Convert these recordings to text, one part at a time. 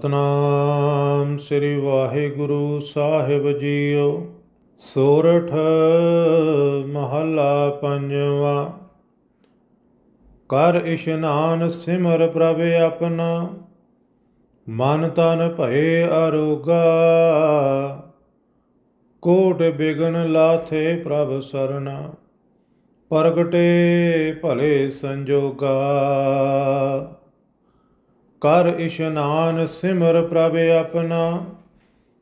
ਸਤਨਾਮ ਸ੍ਰੀ ਵਾਹਿਗੁਰੂ ਸਾਹਿਬ ਜੀਓ। ਸੋਰਠ ਮਹੱਲਾ ਪੰਜਵਾ। ਕਰ ਇਸ਼ਨਾਨ ਸਿਮਰ ਪ੍ਰਭ ਆਪਣਾ। ਮਨ ਤਨ ਭਏ ਅਰੋਗਾ। ਕੋਟ ਬਿਗਨ ਲਾਥੇ ਪ੍ਰਭ ਸਰਨਾ ਪ੍ਰਗਟੇ ਭਲੇ ਸੰਜੋਗਾ। ਕਰ ਇਸ਼ਨਾਨ ਸਿਮਰ ਪ੍ਰਭ ਆਪਣਾ,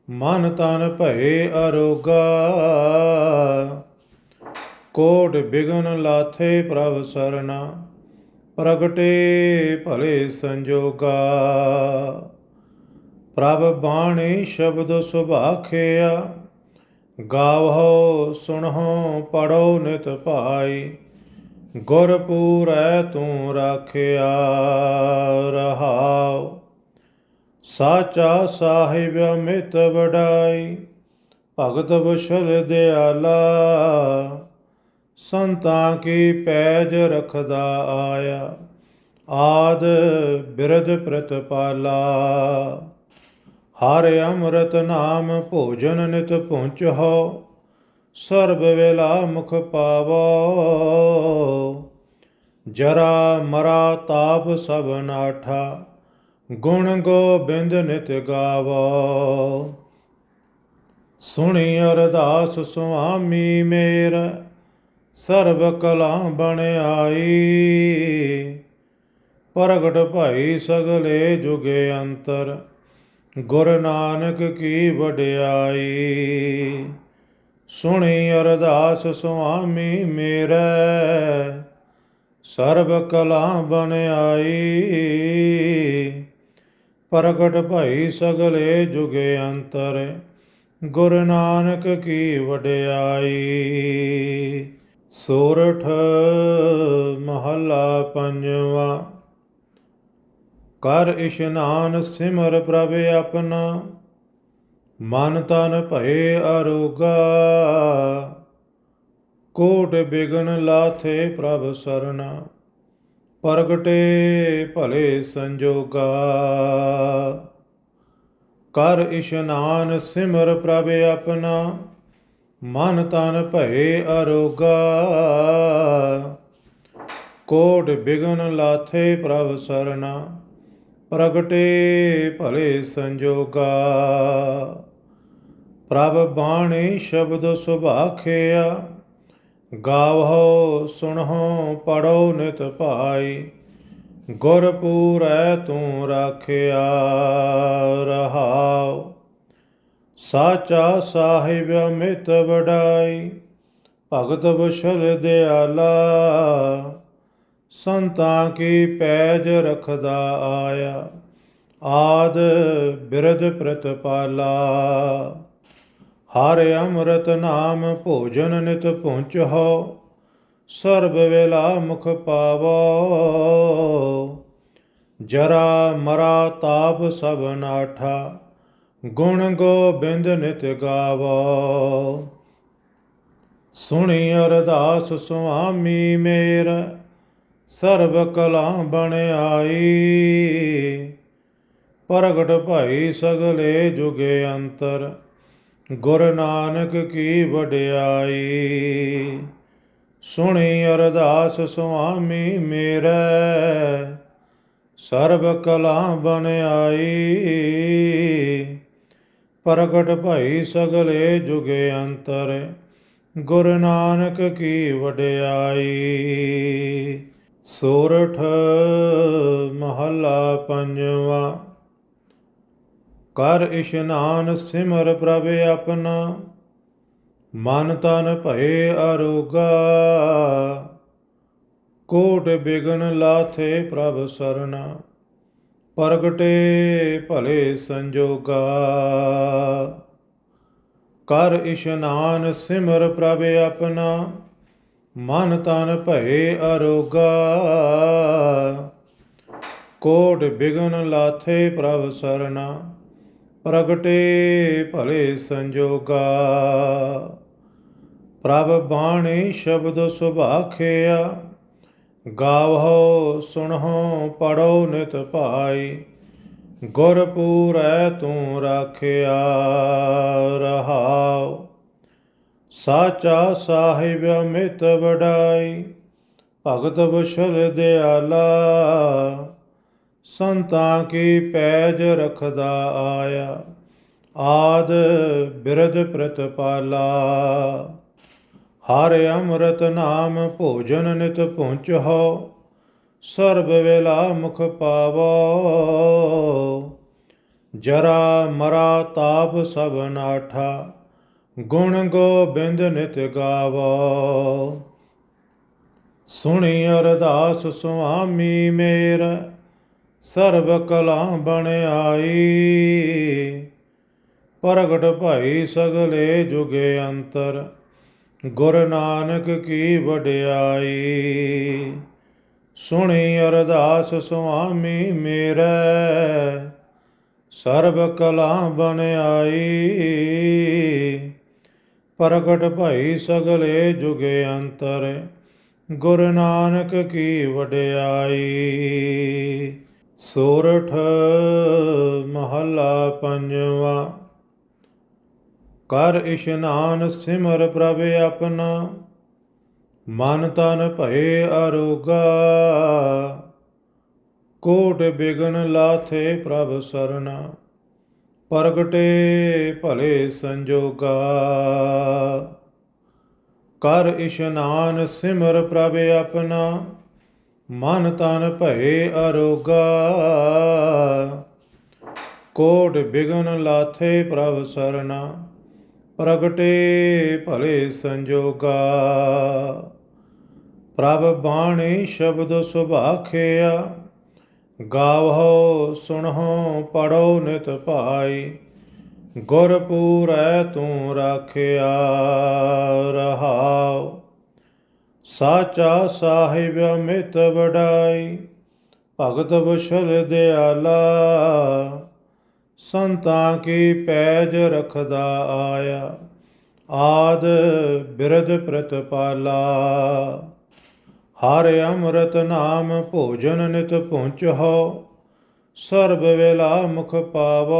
ਮਨ ਤਨ ਭਏ ਅਰੋਗਾ। ਕੋਟ ਬਿਗਨ ਲਾਥੇ ਪ੍ਰਭ ਸਰਨਾ ਪ੍ਰਗਟੇ ਭਲੇ ਸੰਜੋਗਾ। ਪ੍ਰਭ ਬਾਣੀ ਸ਼ਬਦ ਸੁਭਾਖਿਆ, ਗਾਵਹੁ ਸੁਣਹੁ ਪੜੋ ਨਿਤ ਭਾਈ। ਗੁਰ ਤੂੰ ਰਾਖਿਆ ਰਹਾਉ। ਸਾਚਾ ਸਾਹਿਬ ਅਮਿਤ ਵਡਾਈ, ਭਗਤ ਬਸ਼ਲ ਦਿਆਲਾ। ਸੰਤਾਂ ਕੀ ਪੈਜ ਰਖਦਾ ਆਇਆ, ਆਦ ਬਿਰਧ ਪ੍ਰਤਪਾਲਾ। ਹਰ ਅੰਮ੍ਰਿਤ ਨਾਮ ਭੋਜਨ ਨਿਤ ਪਹੁੰਚੋ ਸਰਬ ਵੇਲਾ ਮੁਖ ਪਾਵੋ। ਜਰਾ ਮਰਾ ਤਾਪ ਸਭ ਨਾਠਾ, ਗੁਣ ਗੋਬਿੰਦ ਨਿਤ ਗਾਵੋ। ਸੁਣੀ ਅਰਦਾਸ ਸੁਆਮੀ ਮੇਰਾ, ਸਰਬ ਕਲਾ ਬਣ ਆਈ। ਪ੍ਰਗਟ ਭਾਈ ਸਗਲੇ ਜੁਗੇ ਅੰਤਰ, ਗੁਰ ਨਾਨਕ ਕੀ ਵਡਿਆਈ। ਸੁਣੀ ਅਰਦਾਸ ਸੁਆਮੀ ਮੇਰੇ। ਸਰਬ ਕਲਾ ਬਨ ਪ੍ਰਗਟ ਭਈ ਸਗਲੇ ਜੁਗੇ ਅੰਤਰ, ਗੁਰ ਨਾਨਕ ਕੀ ਵਡਿਆਈ। ਸੋਰਠ ਮਹੱਲਾ ਪੰਜਵਾ, ਕਰ ਇਸ਼ਨਾਨ ਸਿਮਰ ਪ੍ਰਭ ਆਪਣਾ। ਮਨ ਤਨ ਭਏ ਅਰੋਗਾ, ਕੋਟ ਬਿਗਨ ਲਾਥੇ ਪ੍ਰਭ ਸਰਨਾ ਪ੍ਰਗਟੇ ਭਲੇ ਸੰਜੋਗਾ। ਕਰ ਇਸ਼ਨਾਨ ਸਿਮਰ ਪ੍ਰਭ ਆਪਣਾ, ਮਨ ਤਨ ਭਏ ਅਰੋਗਾ, ਕੋਟ ਬਿਗਨ ਲਾਥੇ ਪ੍ਰਭ ਸਰਨਾ ਪ੍ਰਗਟੇ ਭਲੇ ਸੰਜੋਗਾ। ਪ੍ਰਭ ਬਾਣੀ ਸ਼ਬਦ ਸੁਭਾਖਿਆ ਗਾਵਹੁ ਸੁਣਹੋ ਪੜੋ ਨਿਤ ਭਾਈ, ਗੁਰ ਪੂਰੈ ਤੂੰ ਰਾਖਿਆ ਰਹਾਉ। ਸਾਚਾ ਸਾਹਿਬ ਅਮਿਤ ਵਡਾਈ, ਭਗਤ ਬਸ਼ਲ ਦਿਆਲਾ, ਸੰਤਾਂ ਕੀ ਪੈਜ ਰਖਦਾ ਆਇਆ, ਆਦ ਬਿਰਧ ਪ੍ਰਤਪਾਲਾ। ਹਰ ਅੰਮ੍ਰਿਤ ਨਾਮ ਭੋਜਨ ਨਿਤ ਪਹੁੰਚੋ, ਸਰਬ ਵੇਲਾ ਮੁਖ ਪਾਵੋ। ਜਰਾ ਮਰਾ ਤਾਪ ਸਭ ਨਾਠਾ, ਗੁਣ ਗੋਬਿੰਦ ਨਿਤ ਗਾਵੋ। ਸੁਣੀ ਅਰਦਾਸ ਸੁਆਮੀ ਮੇਰਾ, ਸਰਬ ਕਲਾ ਬਣ ਆਈ। ਪ੍ਰਗਟ ਭਾਈ ਸਗਲੇ ਜੁਗੇ ਅੰਤਰ ਗੁਰ ਨਾਨਕ ਕੀ ਵਡਿਆਈ, ਸੁਣੀ ਅਰਦਾਸ ਸੁਆਮੀ ਮੇਰੇ। ਸਰਬ ਕਲਾ ਬਨ ਆਈ ਪ੍ਰਗਟ ਭਾਈ ਸਗਲੇ ਜੁਗੇ ਅੰਤਰ। ਗੁਰ ਨਾਨਕ ਕੀ ਵਡਿਆਈ, ਸੋਰਠ ਮਹੱਲਾ ਪੰਜਵਾ। ਕਰ ਇਸ਼ਨਾਨ ਸਿਮਰ ਪ੍ਰਭ ਆਪਣਾ, ਮਨ ਤਨ ਭਏ ਅਰੋਗਾ। ਕੋਟ ਬਿਗਨ ਲਾਥੇ ਪ੍ਰਭ ਸਰਨਾ ਪ੍ਰਗਟੇ ਭਲੇ ਸੰਜੋਗਾ। ਕਰ ਇਸ਼ਨਾਨ ਸਿਮਰ ਪ੍ਰਭ ਆਪਣਾ, ਮਨ ਤਨ ਭਏ ਅਰੋਗਾ। ਕੋਟ ਬਿਗਨ ਲਾਥੇ ਪ੍ਰਭ ਸਰਨਾ ਪ੍ਰਗਟੇ ਭਲੇ ਸੰਜੋਗਾ। ਪ੍ਰਭ ਬਾਣੀ ਸ਼ਬਦ ਸੁਭਾਖਿਆ, ਗਾਵਹੁ ਸੁਣਹੁ ਪੜੋ ਨਿਤ ਭਾਈ, ਗੁਰ ਪੂਰੈ ਤੂੰ ਰਾਖਿਆ ਰਹਾਉ। ਸਾਚਾ ਸਾਹਿਬ ਅਮਿਤ ਵਡਾਈ, ਭਗਤ ਬਸ਼ਲ ਦਿਆਲਾ। ਸੰਤਾਂ ਕੀ ਪੈਜ ਰਖਦਾ ਆਇਆ, ਆਦ ਬਿਰਧ ਪ੍ਰਤਪਾਲਾ। ਹਰ ਅੰਮ੍ਰਿਤ ਨਾਮ ਭੋਜਨ ਨਿਤ ਪਹੁੰਚੋ ਸਰਬ ਵੇਲਾ ਮੁਖ ਪਾਵੋ ਜਰਾ ਮਰਾ ਤਾਪ ਸਭ ਨਾਠਾ, ਗੁਣ ਗੋਬਿੰਦ ਨਿਤ ਗਾਵੋ ਸੁਣੀ ਅਰਦਾਸ ਸੁਆਮੀ ਮੇਰਾ ਸਰਬ ਕਲਾ ਬਣ ਆਈ ਪ੍ਰਗਟ ਭਾਈ ਸਗਲੇ ਜੁਗੇ ਅੰਤਰ, ਗੁਰ ਨਾਨਕ ਕੀ ਵਡਿਆਈ। ਸੁਣੀ ਅਰਦਾਸ ਸੁਆਮੀ ਮੇਰੇ, ਸਰਬ ਕਲਾ ਬਣ ਆਈ ਪ੍ਰਗਟ ਭਾਈ ਸਗਲੇ ਜੁਗੇ ਅੰਤਰ, ਗੁਰ ਨਾਨਕ ਕੀ ਵਡਿਆਈ। ਸੋਰਠ ਮਹੱਲਾ ਪੰਜਵਾ। ਕਰ ਇਸ਼ਨਾਨ ਸਿਮਰ ਪ੍ਰਭ ਆਪਣਾ, ਮਨ ਤਨ ਭਏ ਅਰੋਗਾ। ਕੋਟ ਬਿਗਨ ਲਾਥੇ ਪ੍ਰਭ ਸਰਨਾ ਪ੍ਰਗਟੇ ਭਲੇ ਸੰਜੋਗਾ। ਕਰ ਇਸ਼ਨਾਨ ਸਿਮਰ ਪ੍ਰਭ ਆਪਣਾ ਮਨ ਤਨ ਭਏ ਅਰੋਗਾ, ਕੋਟ ਬਿਗਨ ਲਾਥੇ ਪ੍ਰਭ ਸਰਨਾ ਪ੍ਰਗਟੇ ਭਲੇ ਸੰਜੋਗਾ। ਪ੍ਰਭ ਬਾਣੀ ਸ਼ਬਦ ਸੁਭਾਖਿਆ ਗਾਵੋ ਸੁਣੋ ਪੜੋ ਨਿਤ ਭਾਈ ਗੁਰ ਪੂਰੈ ਤੂੰ ਰਾਖਿਆ ਰਹਾਉ। ਸਾਚਾ ਸਾਹਿਬ ਅਮਿਤ ਵਡਾਈ, ਭਗਤ ਬਸ਼ਲ ਦਿਆਲਾ। ਸੰਤਾਂ ਕੀ ਪੈਜ ਰਖਦਾ ਆਇਆ, ਆਦ ਬਿਰਦ ਪ੍ਰਤਪਾਲਾ। ਹਰ ਅੰਮ੍ਰਿਤ ਨਾਮ ਭੋਜਨ ਨਿਤ ਪਹੁੰਚੋ ਸਰਬ ਵੇਲਾ ਮੁਖ ਪਾਵੋ।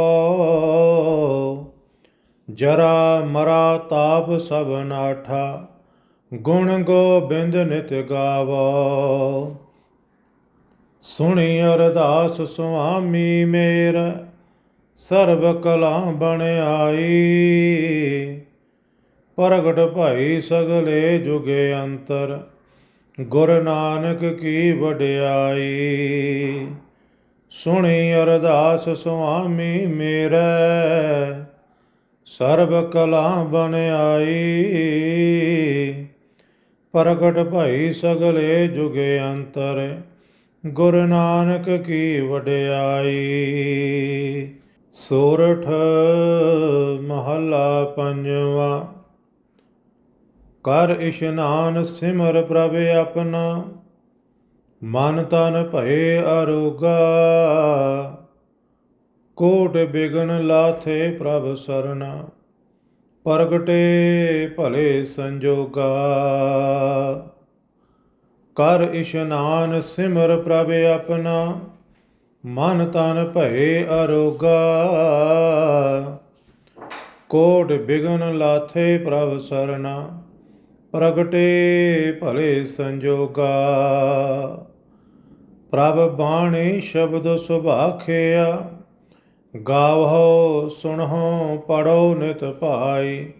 ਜਰਾ ਮਰਾ ਤਾਪ ਸਭ ਨਾਠਾ। ਗੁਣ ਗੋਬਿੰਦ ਨਿਤ ਗਾਵੋ। ਸੁਣੀ ਅਰਦਾਸ ਸੁਆਮੀ ਮੇਰਾ, ਸਰਬ ਕਲਾ ਬਣ ਆਈ। ਪ੍ਰਗਟ ਭਾਈ ਸਗਲੇ ਜੁਗੇ ਅੰਤਰ, ਗੁਰ ਨਾਨਕ ਕੀ ਵਡਿਆਈ। ਸੁਣੀ ਅਰਦਾਸ ਸੁਆਮੀ ਮੇਰੇ, ਸਰਬ ਕਲਾ ਬਣ ਆਈ। ਪ੍ਰਗਟ ਭਾਈ ਸਗਲੇ ਜੁਗੇ ਅੰਤਰ, ਗੁਰ ਨਾਨਕ ਕੀ ਵਡਿਆਈ। ਸੋਰਠ ਮਹੱਲਾ ਪੰਜਵਾ, ਕਰ ਇਸ਼ਨਾਨ ਸਿਮਰ ਪ੍ਰਭ ਆਪਣਾ, ਮਨ ਤਨ ਭਏ ਅਰੋਗਾ। ਕੋਟ ਬਿਗਨ ਲਾਥੇ ਪ੍ਰਭ ਸਰਨਾ ਪ੍ਰਗਟੇ ਭਲੇ ਸੰਜੋਗਾ। ਕਰ ਇਸ਼ਨਾਨ ਸਿਮਰ ਪ੍ਰਭ ਆਪਣਾ, ਮਨ ਤਨ ਭਏ ਅਰੋਗਾ। ਕੋਟ ਬਿਗਨ ਲਾਥੇ ਪ੍ਰਭ ਸਰਨਾ ਪ੍ਰਗਟੇ ਭਲੇ ਸੰਜੋਗਾ। ਪ੍ਰਭ ਬਾਣੀ ਸ਼ਬਦ ਸੁਭਾਖਿਆ ਗਾਵੋ ਸੁਣੋ ਪੜੋ ਨਿਤ ਭਾਈ,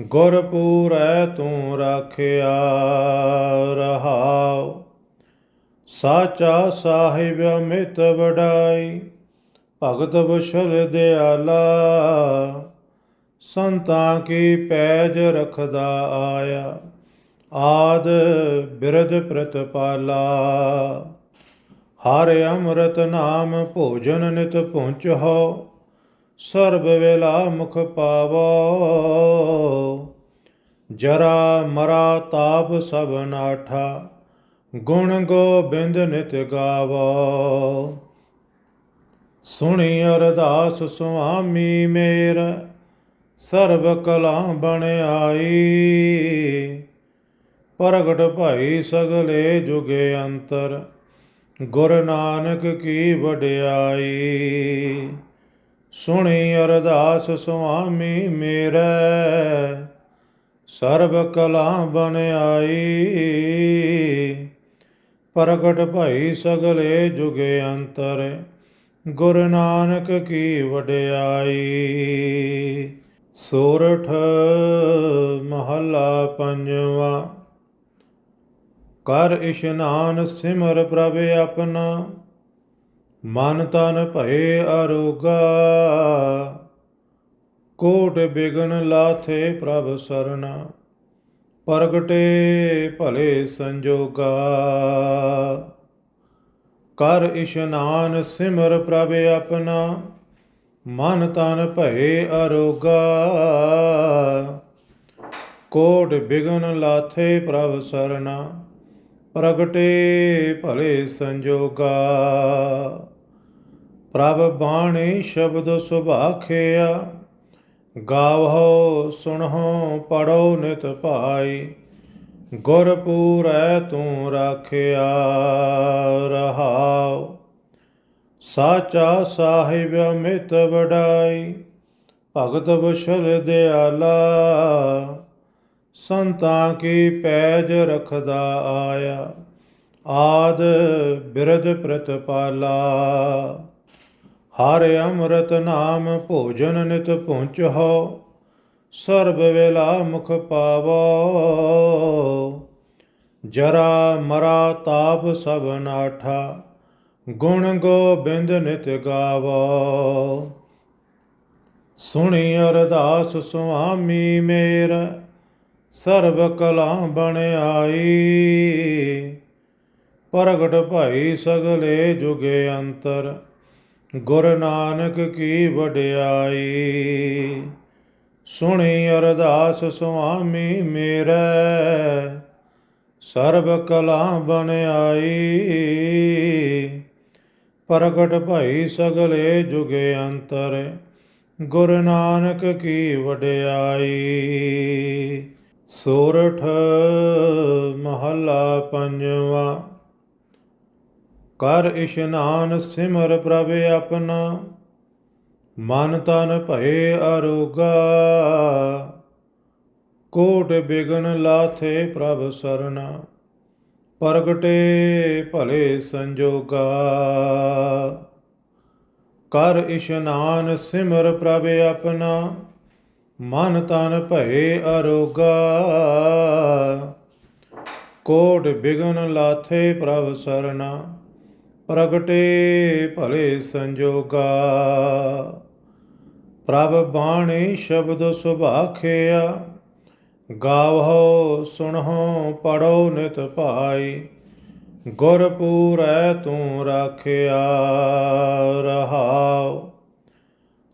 ਗੁਰ ਪੂਰੈ ਤੂੰ ਰਾਖਿਆ ਰਹਾਉ। ਸਾਚਾ ਸਾਹਿਬ ਅਮਿਤ ਵਡਾਈ, ਭਗਤ ਬਸ਼ਲ ਦਿਆਲਾ, ਸੰਤਾਂ ਕੀ ਪੈਜ ਰਖਦਾ ਆਇਆ, ਆਦ ਬਿਰਧ ਪ੍ਰਤਪਾਲਾ। ਹਰ ਅੰਮ੍ਰਿਤ ਨਾਮ ਭੋਜਨ ਨਿਤ ਪਹੁੰਚੋ ਸਰਬ ਵੇਲਾ ਮੁਖ ਪਾਵੋ। ਜਰਾ ਮਰਾ ਤਾਪ ਸਭ ਨਾਠਾ, ਗੁਣ ਗੋਬਿੰਦ ਨਿਤ ਗਾਵੋ। ਸੁਣੀ ਅਰਦਾਸ ਸੁਆਮੀ ਮੇਰਾ, ਸਰਬ ਕਲਾ ਬਣ ਆਈ। ਪ੍ਰਗਟ ਭਾਈ ਸਗਲੇ ਜੁਗੇ ਅੰਤਰ ਗੁਰ ਨਾਨਕ ਕੀ ਵਡਿਆਈ, ਸੁਣੀ ਅਰਦਾਸ ਸੁਆਮੀ ਮੇਰੇ। ਸਰਬ ਕਲਾ ਬਨ ਪ੍ਰਗਟ ਭਈ ਸਗਲੇ ਜੁਗੇ ਅੰਤਰ। ਗੁਰ ਨਾਨਕ ਕੀ ਵਡਿਆਈ, ਸੋਰਠ ਮਹੱਲਾ ਪੰਜਵਾ। ਕਰ ਇਸ਼ਨਾਨ ਸਿਮਰ ਪ੍ਰਭ ਆਪਣਾ, ਮਨ ਤਨ ਭਏ ਅਰੋਗਾ। ਕੋਟ ਬਿਗਨ ਲਾਥੇ ਪ੍ਰਭ ਸਰਨਾ ਪ੍ਰਗਟੇ ਭਲੇ ਸੰਜੋਗਾ। ਕਰ ਇਸ਼ਨਾਨ ਸਿਮਰ ਪ੍ਰਭ ਆਪਣਾ, ਮਨ ਤਨ ਭਏ ਅਰੋਗਾ। ਕੋਟ ਬਿਗਨ ਲਾਥੇ ਪ੍ਰਭ ਸਰਨਾ ਪ੍ਰਗਟੇ ਭਲੇ ਸੰਜੋਗਾ। ਪ੍ਰਭ ਬਾਣੀ ਸ਼ਬਦ ਸੁਭਾਖਿਆ, ਗਾਵਹੁ ਸੁਣਹੁ ਪੜੋ ਨਿਤ ਭਾਈ, ਗੁਰ ਪੂਰੈ ਤੂੰ ਰਾਖਿਆ ਰਹਾਉ। ਸਾਚਾ ਸਾਹਿਬ ਅਮਿਤ ਵਡਾਈ, ਭਗਤ ਬਸ਼ਲ ਦਿਆਲਾ। ਸੰਤਾਂ ਕੀ ਪੈਜ ਰਖਦਾ ਆਇਆ, ਆਦ ਬਿਰਧ ਪ੍ਰਤਪਾਲਾ। ਹਰ ਅੰਮ੍ਰਿਤ ਨਾਮ ਭੋਜਨ ਨਿਤ ਪਹੁੰਚੋ ਸਰਬ ਵੇਲਾ ਮੁਖ ਪਾਵੋ। ਜਰਾ ਮਰਾ ਤਾਪ ਸਭ ਨਾਠਾ, ਗੁਣ ਗੋਬਿੰਦ ਨਿਤ ਗਾਵੋ। ਸੁਣੀ ਅਰਦਾਸ ਸੁਆਮੀ ਮੇਰਾ ਸਰਬ ਕਲਾ ਬਣ ਆਈ ਪ੍ਰਗਟ ਭਾਈ ਸਗਲੇ ਜੁਗੇ ਅੰਤਰ, ਗੁਰ ਨਾਨਕ ਕੀ ਵਡਿਆਈ। ਸੁਣੀ ਅਰਦਾਸ ਸੁਆਮੀ ਮੇਰੇ, ਸਰਬ ਕਲਾ ਬਣ ਆਈ ਪ੍ਰਗਟ ਭਾਈ ਸਗਲੇ ਜੁਗੇ ਅੰਤਰ, ਗੁਰ ਨਾਨਕ ਕੀ ਵਡਿਆਈ। ਸੋਰਠ ਮਹੱਲਾ ਪੰਜਵਾ। ਕਰ ਇਸ਼ਨਾਨ ਸਿਮਰ ਪ੍ਰਭ ਆਪਣਾ, ਮਨ ਤਨ ਭਏ ਅਰੋਗਾ। ਕੋਟ ਬਿਗਨ ਲਾਥੇ ਪ੍ਰਭ ਸਰਨਾ ਪ੍ਰਗਟੇ ਭਲੇ ਸੰਜੋਗਾ। ਕਰ ਇਸ਼ਨਾਨ ਸਿਮਰ ਪ੍ਰਭ ਆਪਣਾ ਮਨ ਤਨ ਭਏ ਅਰੋਗਾ, ਕੋਟ ਬਿਗਨ ਲਾਥੇ ਪ੍ਰਭ ਸਰਨਾ ਪ੍ਰਗਟੇ ਭਲੇ ਸੰਜੋਗਾ। ਪ੍ਰਭ ਬਾਣੀ ਸ਼ਬਦ ਸੁਭਾਖਿਆ, ਗਾਵਹੁ ਸੁਣਹੁ ਪੜੋ ਨਿਤ ਭਾਈ, ਗੁਰ ਪੂਰੈ ਤੂੰ ਰਾਖਿਆ ਰਹਾਉ।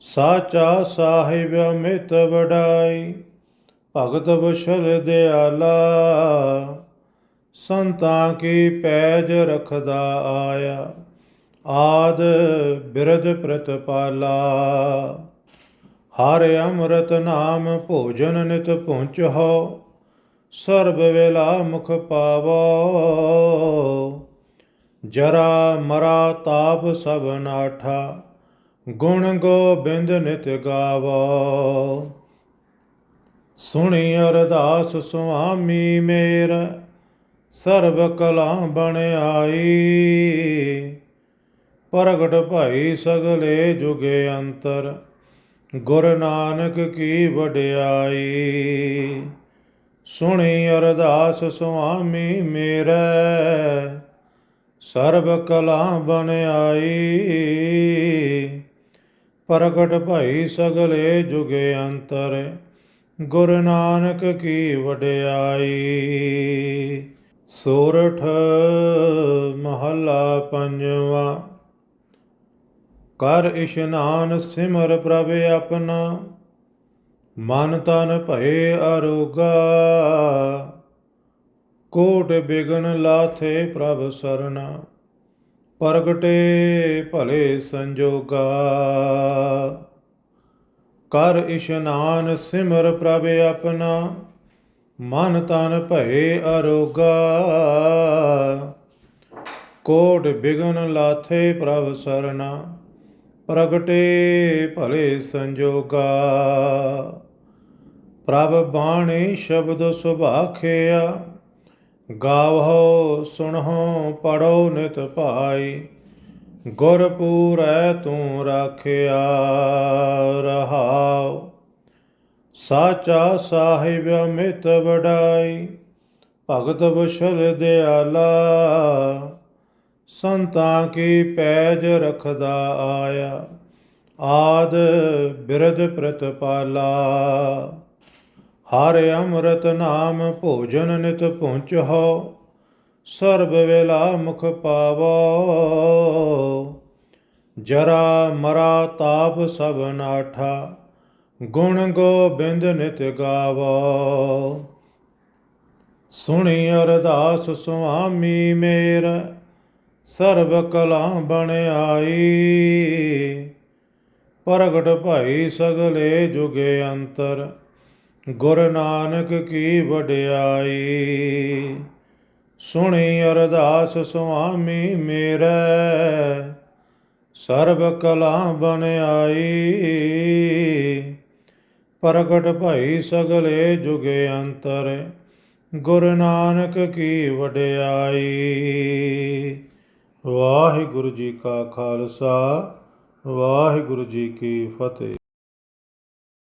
ਸਾਚਾ ਸਾਹਿਬ ਅਮਿਤ ਵਡਾਈ, ਭਗਤ ਬਸ਼ਲ ਦਿਆਲਾ। ਸੰਤਾਂ ਕੀ ਪੈਜ ਰਖਦਾ ਆਇਆ, ਆਦ ਬਿਰਧ ਪ੍ਰਤਪਾਲਾ। ਹਰ ਅੰਮ੍ਰਿਤ ਨਾਮ ਭੋਜਨ ਨਿਤ ਪਹੁੰਚੋ ਸਰਬ ਵੇਲਾ ਮੁਖ ਪਾਵੋ। ਜਰਾ ਮਰਾ ਤਾਪ ਸਭ ਨਾਠਾ। ਗੁਣ ਗੋਬਿੰਦ ਨਿਤ ਗਾਵੋ। ਸੁਣੀ ਅਰਦਾਸ ਸੁਆਮੀ ਮੇਰਾ, ਸਰਬ ਕਲਾ ਬਣ ਆਈ। ਪ੍ਰਗਟ ਭਾਈ ਸਗਲੇ ਜੁਗੇ ਅੰਤਰ, ਗੁਰ ਨਾਨਕ ਕੀ ਵਡਿਆਈ। ਸੁਣੀ ਅਰਦਾਸ ਸੁਆਮੀ ਮੇਰੇ, ਸਰਬ ਕਲਾ ਬਨ ਆਈ। ਪ੍ਰਗਟ ਭਈ ਸਗਲੇ ਜੁਗੇ ਅੰਤਰ, ਗੁਰ ਨਾਨਕ ਕੀ ਵਡਿਆਈ। ਸੋਰਠ ਮਹੱਲਾ ਪੰਜਵਾ, ਕਰ ਇਸ਼ਨਾਨ ਸਿਮਰ ਪ੍ਰਭ ਆਪਣਾ, ਮਨ ਤਨ ਭਏ ਅਰੋਗਾ। ਕੋਟ ਬਿਗਨ ਲਾਥੇ ਪ੍ਰਭ ਸਰਨਾ ਪ੍ਰਗਟੇ ਭਲੇ ਸੰਜੋਗਾ। ਕਰ ਇਸ਼ਨਾਨ ਸਿਮਰ ਪ੍ਰਭ ਆਪਣਾ, ਮਨ ਤਨ ਭਏ ਅਰੋਗਾ। ਕੋਟ ਬਿਗਨ ਲਾਥੇ ਪ੍ਰਭ ਸਰਨਾ ਪ੍ਰਗਟੇ ਭਲੇ ਸੰਜੋਗਾ। ਪ੍ਰਭ ਬਾਣੀ ਸ਼ਬਦ ਸੁਭਾਖਿਆ ਗਾਵੋ ਸੁਣਹੋ ਪੜੋ ਨਿਤ ਭਾਈ, ਗੁਰ ਪੂਰੈ ਤੂੰ ਰਾਖਿਆ ਰਹਾਉ। ਸਾਚਾ ਸਾਹਿਬ ਅਮਿਤ ਵਡਾਈ, ਭਗਤ ਬਸ਼ਲ ਦਿਆਲਾ, ਸੰਤਾਂ ਕੀ ਪੈਜ ਰਖਦਾ ਆਇਆ, ਆਦ ਬਿਰਧ ਪ੍ਰਤਪਾਲਾ। ਹਰ ਅੰਮ੍ਰਿਤ ਨਾਮ ਭੋਜਨ ਨਿਤ ਪਹੁੰਚੋ ਸਰਬ ਵੇਲਾ ਮੁਖ ਪਾਵੋ। ਜਰਾ ਮਰਾ ਤਾਪ ਸਭ ਨਾਠਾ, ਗੁਣ ਗੋਬਿੰਦ ਨਿਤ ਗਾਵੋ। ਸੁਣੀ ਅਰਦਾਸ ਸੁਆਮੀ ਮੇਰਾ, ਸਰਬ ਕਲਾ ਬਣ ਆਈ। ਪ੍ਰਗਟ ਭਾਈ ਸਗਲੇ ਜੁਗੇ ਅੰਤਰ ਗੁਰ ਨਾਨਕ ਕੀ ਵਡਿਆਈ, ਸੁਣੀ ਅਰਦਾਸ ਸੁਆਮੀ ਮੇਰੇ। ਸਰਬ ਕਲਾ ਬਣ ਪ੍ਰਗਟ ਭਾਈ ਸਗਲੇ ਜੁਗੇ ਅੰਤਰ। ਗੁਰੂ ਨਾਨਕ ਕੀ ਵਡਿਆਈ, ਵਾਹਿਗੁਰੂ ਜੀ ਕਾ ਖਾਲਸਾ, ਵਾਹਿਗੁਰੂ ਜੀ ਕੀ ਫਤਿਹ।